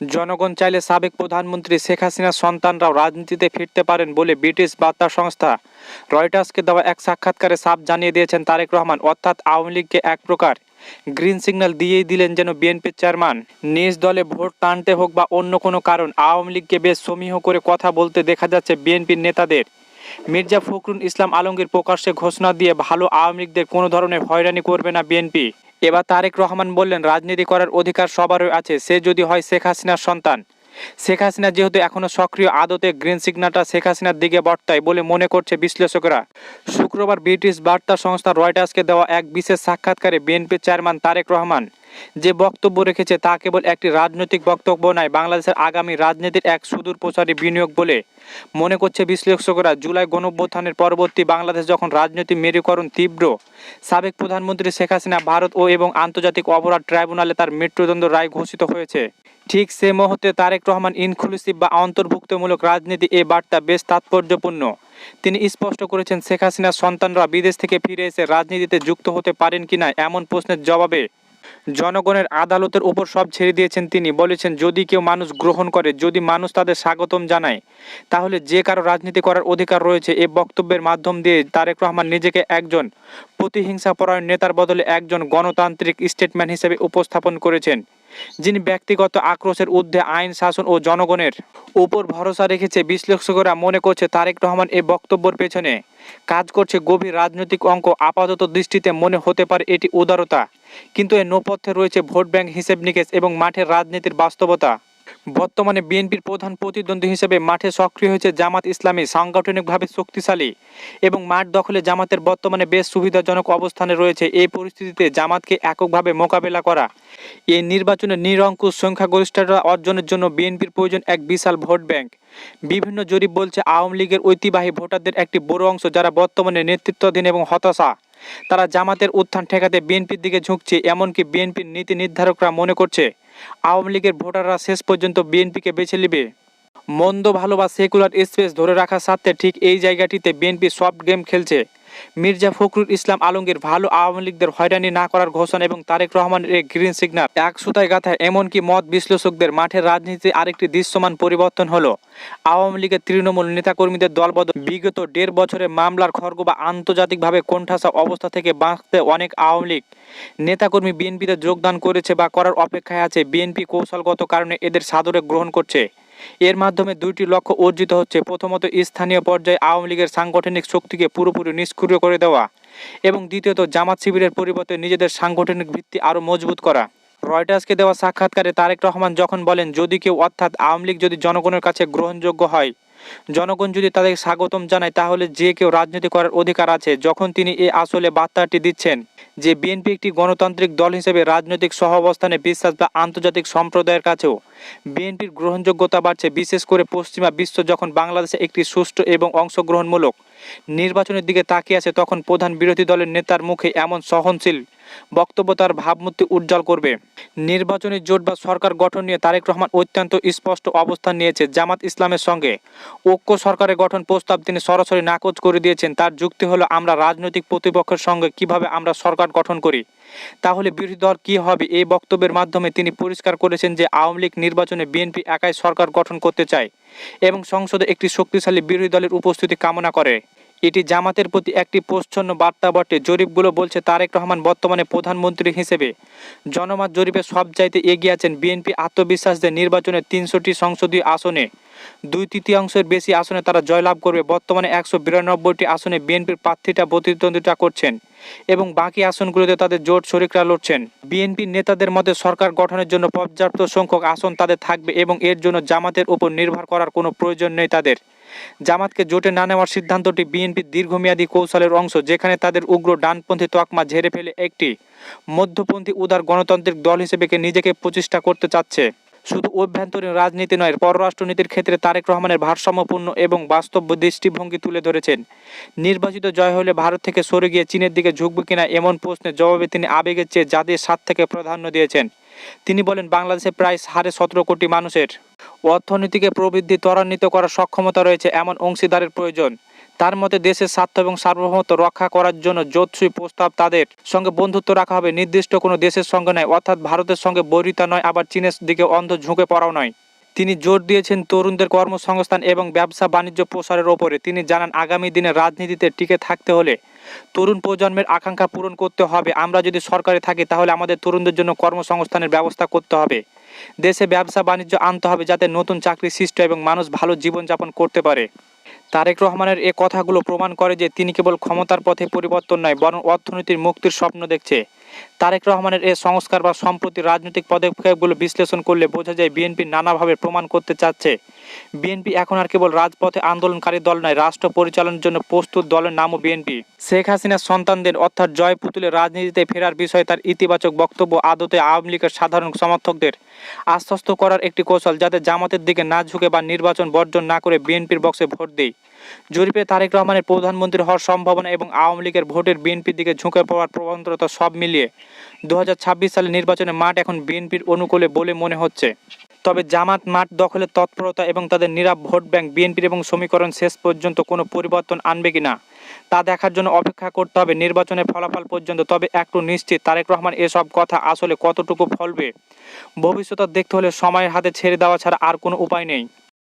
জনগণ চাইলে সাবেক প্রধানমন্ত্রী শেখ হাসিনার সন্তানরাও রাজনীতিতে ফিরতে পারেন বলে ব্রিটিশ বার্তা সংস্থা রয়টার্সকে দেওয়া এক সাক্ষাৎকারে সাফ জানিয়ে দিয়েছেন তারেক রহমান। অর্থাৎ আওয়ামী লীগকে এক প্রকার গ্রিন সিগন্যাল দিয়েই দিলেন যেন বিএনপির চেয়ারম্যান। নিজ দলে ভোট টানতে হোক বা অন্য কোনো কারণ, আওয়ামী লীগকে বেশ সমীহ করে কথা বলতে দেখা যাচ্ছে বিএনপির নেতাদের। মির্জা ফখরুল ইসলাম আলমগীর প্রকাশ্যে ঘোষণা দিয়ে ভালো আওয়ামী লীগদের কোনো ধরনের হয়রানি করবে না বিএনপি। এবার তারেক রহমান বললেন, রাজনীতি করার অধিকার সবারই আছে। সে যদি হয় শেখ হাসিনার সন্তান। শেখ হাসিনা যেহেতু এখনও সক্রিয় আদতে গ্রিন সিগন্যালটা শেখ হাসিনার দিকে বর্তায় বলে মনে করছে বিশ্লেষকরা। শুক্রবার ব্রিটিশ বার্তা সংস্থা রয়টার্সকে দেওয়া এক বিশেষ সাক্ষাৎকারে বিএনপির চেয়ারম্যান তারেক রহমান যে বক্তব্য রেখেছে তা কেবল একটি রাজনৈতিক বক্তব্য নয়, বাংলাদেশের আগামী রাজনীতির এক সুদূর প্রসারী বিনিয়োগ বলে মনে করছে বিশ্লেষকরা। জুলাই গণঅভ্যুত্থানের পরবর্তী বাংলাদেশ যখন রাজনৈতিক মেরুকরণ তীব্র, সাবেক প্রধানমন্ত্রী শেখ হাসিনা ভারত ও এবং আন্তর্জাতিক অপরাধ ট্রাইব্যুনালে তার মৃত্যুদণ্ড রায় ঘোষিত হয়েছে। ঠিক সে মুহূর্তে তারেক রহমান ইনক্লুসিভ বা অন্তর্ভুক্তমূলক রাজনীতি এ বার্তা বেশ তাৎপর্যপূর্ণ। তিনি স্পষ্ট করেছেন, শেখ হাসিনার সন্তানরা বিদেশ থেকে ফিরে এসে রাজনীতিতে যুক্ত হতে পারেন কিনা এমন প্রশ্নের জবাবে জনগণের আদালতের উপর সব ছেড়ে দিয়েছেন তিনি। বলেছেন, যদি কেউ মানুষ গ্রহণ করে, যদি মানুষ তাদের স্বাগতম জানায়, তাহলে যে কারও রাজনীতি করার অধিকার রয়েছে এ বক্তব্যের মাধ্যম দিয়ে তারেক রহমান নিজেকে একজন প্রতিহিংসাপরায়ণ নেতার বদলে একজন গণতান্ত্রিক স্টেটম্যান হিসেবে উপস্থাপন করেছেন। যিনি ব্যক্তিগত আক্রোশের ঊর্ধ্বে আইন, শাসন ও জনগণের উপর ভরসা রেখেছে, বিশ্লেষকরা মনে করছে তারেক রহমান এই বক্তব্যের পেছনে কাজ করছে গভীর রাজনৈতিক অঙ্ক, আপাতত দৃষ্টিতে মনে হতে পারে এটি উদারতা। কিন্তু এর নৌপথ্যে রয়েছে ভোট ব্যাংক হিসেব নিকেশ এবং মাঠের রাজনীতির বাস্তবতা। বর্তমানে বিএনপির প্রধান প্রতিদ্বন্দ্বী হিসেবে মাঠে সক্রিয় হয়েছে জামাত ইসলামী, সাংগঠনিকভাবে শক্তিশালী এবং মাঠ দখলে জামাতের বর্তমানে বেশ সুবিধাজনক অবস্থানে রয়েছে এই পরিস্থিতিতে জামাতকে এককভাবে মোকাবেলা করা। এই নির্বাচনে নিরঙ্কুশ সংখ্যাগরিষ্ঠতা অর্জনের জন্য বিএনপির প্রয়োজন এক বিশাল ভোট ব্যাংক। বিভিন্ন জরিপ বলছে আওয়ামী লীগের ঐতিহ্যবাহী ভোটারদের একটি বড় অংশ যারা বর্তমানে নেতৃত্বাধীন এবং হতাশা। তারা জামাতের উত্থান ঠেকাতে বিএনপির দিকে ঝুঁকছে, এমনকি বিএনপির নীতি নির্ধারকরা মনে করছে আওয়ামী লীগের ভোটাররা শেষ পর্যন্ত বিএনপিকে বেছে নেবে। মন্দ ভালো বা সেকুলার স্পেস ধরে রাখার স্বার্থে ঠিক এই জায়গাটিতে বিএনপি সফট গেম খেলছে। মির্জা ফখরুল ইসলাম আলমগীর ভালো আওয়ামী লীগদের হয়রানি না করার ঘোষণা এবং তারেক রহমানের এই গ্রিন সিগন্যাল এক সুতায় গাথায় এমনকি মত বিশ্লেষকদের মাঠের রাজনীতিতে আরেকটি দৃশ্যমান পরিবর্তন হলো। আওয়ামী লীগের তৃণমূল নেতাকর্মীদের দলবদল। বিগত দেড় বছরে মামলার খর্গ বা আন্তর্জাতিকভাবে কোণঠাসা অবস্থা থেকে বাঁচতে অনেক আওয়ামী লীগ নেতাকর্মী বিএনপিতে যোগদান করেছে বা করার অপেক্ষায় আছে। বিএনপি কৌশলগত কারণে এদের সাদরে গ্রহণ করছে। এর মাধ্যমে দুইটি লক্ষ্য অর্জিত হচ্ছে। প্রথমত, স্থানীয় পর্যায়ে আওয়ামী লীগের সাংগঠনিক শক্তিকে পুরোপুরি নিষ্ক্রিয় করে দেওয়া এবং দ্বিতীয়ত, জামাত শিবিরের পরিবর্তে নিজেদের সাংগঠনিক ভিত্তি আরও মজবুত করা। রয়টার্সকে দেওয়া সাক্ষাৎকারে তারেক রহমান যখন বলেন, যদি কেউ অর্থাৎ আওয়ামী লীগ যদি জনগণের কাছে গ্রহণযোগ্য হয় জনগণ যদি তাদের স্বাগতম জানায়, তাহলে যে কেউ রাজনীতি করার অধিকার আছে, যখন তিনি এ আসলে বার্তাটি দিচ্ছেন যে বিএনপি একটি গণতান্ত্রিক দল হিসেবে রাজনৈতিক সহাবস্থানে বিশ্বাস বা আন্তর্জাতিক সম্প্রদায়ের কাছেও বিএনপির গ্রহণযোগ্যতা বাড়ছে। বিশেষ করে পশ্চিমা বিশ্ব যখন বাংলাদেশে একটি সুষ্ঠু এবং অংশগ্রহণমূলক নির্বাচনের দিকে তাকিয়ে আছে তখন প্রধান বিরোধী দলের নেতার মুখে এমন সহনশীল বক্তব্য তার ভাবমূর্তি উজ্জ্বল করবে। নির্বাচনী জোট বা সরকার গঠন নিয়ে তারেক রহমান অত্যন্ত স্পষ্ট অবস্থান নিয়েছে জামাত ইসলামের সঙ্গে। ঐক্য সরকারের গঠন প্রস্তাব তিনি সরাসরি নাকচ করে দিয়েছেন। তার যুক্তি হলো, আমরা রাজনৈতিক প্রতিপক্ষের সঙ্গে কীভাবে আমরা সরকার গঠন করি? তাহলে বিরোধী দল কি হবে? এই বক্তব্যের মাধ্যমে তিনি পরিষ্কার করেছেন যে আওয়ামী লীগ নির্বাচনে বিএনপি একাই সরকার গঠন করতে চায় এবং সংসদে একটি শক্তিশালী বিরোধী দলের উপস্থিতি কামনা করে। এটি জামাতের প্রতি একটি প্রচ্ছন্ন বার্তা বটে। জরিপগুলো বলছে, তারেক রহমান বর্তমানে প্রধানমন্ত্রী হিসেবে জনমত জরিপে সব চাইতে এগিয়ে আছেন বিএনপি আত্মবিশ্বাস যে নির্বাচনে তিনশোটি সংসদীয় আসনে। দুই তৃতীয়াংশের বেশি আসনে তারা জয়লাভ করবে। বর্তমানে একশো বিরানব্বইটি আসনে বিএনপির প্রার্থীটা প্রতিদ্বন্দ্বিতা করছেন এবং বাকি আসনগুলোতে তাদের জোট শরিকরা লড়ছেন। বিএনপির নেতাদের মধ্যে সরকার গঠনের জন্য পর্যাপ্ত সংখ্যক আসন তাদের থাকবে এবং এর জন্য জামাতের উপর নির্ভর করার কোনো প্রয়োজন নেই তাদের। জামাতকে জোটে না নেওয়ার সিদ্ধান্তটি বিএনপির দীর্ঘমেয়াদী কৌশলের অংশ, যেখানে তাদের উগ্র ডানপন্থী তকমা ঝেড়ে ফেলে একটি। মধ্যপন্থী উদার গণতান্ত্রিক দল হিসেবে নিজেকে প্রতিষ্ঠা করতে চাচ্ছে। শুধু অভ্যন্তরীণ রাজনীতি নয়, পররাষ্ট্রনীতির ক্ষেত্রে তারেক রহমানের ভারসাম্যপূর্ণ এবং বাস্তব দৃষ্টিভঙ্গি তুলে ধরেছেন। নির্বাচিত জয় হলে ভারত থেকে সরে গিয়ে চীনের দিকে ঝুঁকবে কিনা এমন প্রশ্নের জবাবে তিনি আবেগের চেয়ে জাতির স্বার্থ থেকে প্রাধান্য দিয়েছেন। তিনি বলেন, বাংলাদেশে প্রায় সাড়ে সতেরো কোটি মানুষের অর্থনীতিকে প্রবৃদ্ধি, ত্বরান্বিত করার সক্ষমতা রয়েছে এমন অংশীদারের প্রয়োজন। তার মতে দেশের স্বার্থ এবং সার্বভৌমত্ব রক্ষা করার জন্য যৎসুই প্রস্তাব তাদের সঙ্গে বন্ধুত্ব রাখা হবে। নির্দিষ্ট কোনো দেশের সঙ্গে নয়, অর্থাৎ ভারতের সঙ্গে বৈরিতা নয়, আবার চীনের দিকে অন্ধ ঝুঁকে পড়াও নয়। তিনি জোর দিয়েছেন তরুণদের কর্মসংস্থান এবং ব্যবসা বাণিজ্য প্রসারের ওপরে। তিনি জানান, আগামী দিনে রাজনীতিতে টিকে থাকতে হলে তরুণ প্রজন্মের আকাঙ্ক্ষা পূরণ করতে হবে। আমরা যদি সরকারে থাকি, তাহলে আমাদের তরুণদের জন্য কর্মসংস্থানের ব্যবস্থা করতে হবে। দেশে ব্যবসা বাণিজ্য আনতে হবে যাতে নতুন চাকরি সৃষ্টি এবং মানুষ ভালো জীবনযাপন করতে পারে। তারেক রহমানের এ কথাগুলো প্রমাণ করে যে তিনি কেবল ক্ষমতার পথে পরিবর্তন নয়, বরং অর্থনীতির মুক্তির স্বপ্ন দেখছে। তারেক রহমানের এ সংস্কার বা সম্প্রতি রাজনৈতিক পদক্ষেপগুলো বিশ্লেষণ করলে বোঝা যায় বিএনপি নানাভাবে প্রমাণ করতে চাচ্ছে। বিএনপি এখন আর কেবল রাজপথে আন্দোলনকারী দল নয়, রাষ্ট্র পরিচালনার জন্য প্রস্তুত দলের নামও বিএনপি। শেখ হাসিনার সন্তানদের অর্থাৎ জয় পুতুলের রাজনীতিতে ফেরার বিষয়ে তার ইতিবাচক বক্তব্য আদতে আওয়ামী লীগের সাধারণ সমর্থকদের। আশ্বস্ত করার একটি কৌশল যাতে জামাতের দিকে না ঝুঁকে বা নির্বাচন বর্জন না করে বিএনপির বক্সে ভোট দেয়। জরিপে তারেক রহমানের প্রধানমন্ত্রী হওয়ার সম্ভাবনা এবং আওয়ামী লীগের ভোটের বিএনপির দিকে ঝুঁকে পড়ার প্রবণতা সব মিলিয়ে দু হাজার ছাব্বিশ সালে নির্বাচনের মাঠ এখন বিএনপির অনুকূলে বলে মনে হচ্ছে। তবে জামাত মাঠ দখলের তৎপরতা এবং তাদের নীরব ভোট ব্যাংক বিএনপির এবং সমীকরণ শেষ পর্যন্ত কোনো পরিবর্তন আনবে কিনা, তা দেখার জন্য অপেক্ষা করতে হবে নির্বাচনের ফলাফল পর্যন্ত। তবে একটু নিশ্চিত, তারেক রহমান এসব কথা আসলে কতটুকু ফলবে, ভবিষ্যৎ দেখতে হলে সময়ের হাতে ছেড়ে দেওয়া ছাড়া আর কোনো উপায় নেই।